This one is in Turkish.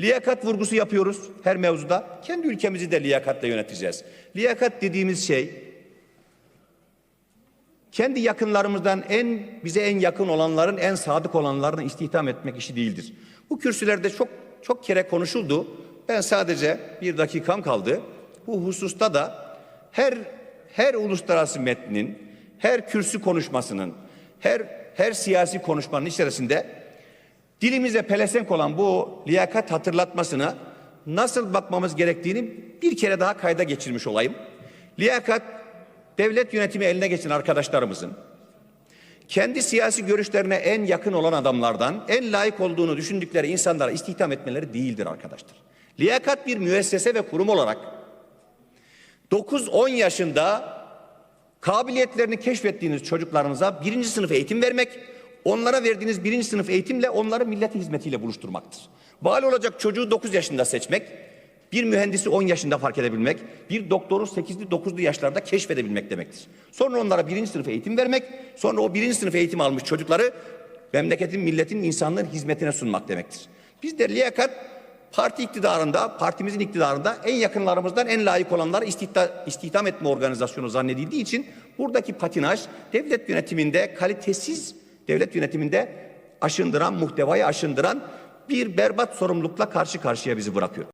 Liyakat vurgusu yapıyoruz her mevzuda. Kendi ülkemizi de liyakatla yöneteceğiz. Liyakat dediğimiz şey kendi yakınlarımızdan en bize en yakın olanların en sadık olanlarını istihdam etmek işi değildir. Bu kürsülerde çok çok kere konuşuldu. Ben sadece bir dakikam kaldı. Bu hususta da her her uluslararası metnin, her kürsü konuşmasının, her her siyasi konuşmanın içerisinde dilimize pelesenk olan bu liyakat hatırlatmasına nasıl bakmamız gerektiğini bir kere daha kayda geçirmiş olayım. Liyakat devlet yönetimi eline geçen arkadaşlarımızın kendi siyasi görüşlerine en yakın olan adamlardan en layık olduğunu düşündükleri insanlara istihdam etmeleri değildir arkadaşlar. Liyakat bir müessese ve kurum olarak 9-10 yaşında kabiliyetlerini keşfettiğiniz çocuklarınıza birinci sınıf eğitim vermek, onlara verdiğiniz birinci sınıf eğitimle onları millet hizmetiyle buluşturmaktır. Vali olacak çocuğu 9 yaşında seçmek, bir mühendisi 10 yaşında fark edebilmek, bir doktoru 8'li 9'lu yaşlarda keşfedebilmek demektir. Sonra onlara birinci sınıf eğitim vermek, sonra o birinci sınıf eğitim almış çocukları memleketin, milletin, insanlığın hizmetine sunmak demektir. Biz de liyakat parti iktidarında, partimizin iktidarında en yakınlarımızdan en layık olanları istihdam, istihdam etme organizasyonu zannedildiği için buradaki patinaj devlet yönetiminde kalitesiz devlet yönetiminde aşındıran, muhtevayı aşındıran bir berbat sorumlulukla karşı karşıya bizi bırakıyor.